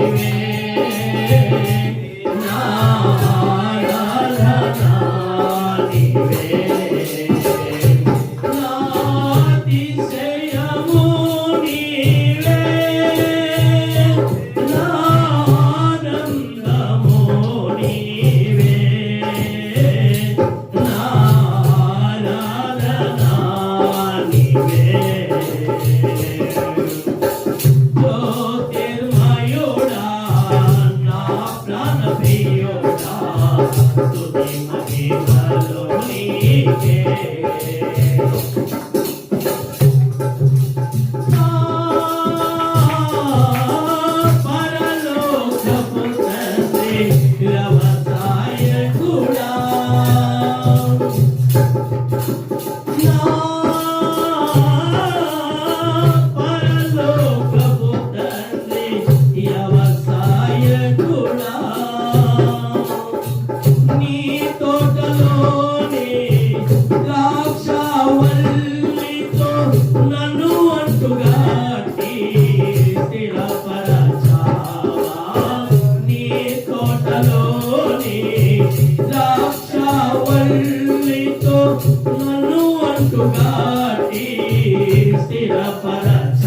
Amen. స్తుతి మహిమలు నీకే. తోటలోని ద్రాక్షవల్లితో నన్ను అంటుగాటి స్థిరపరచ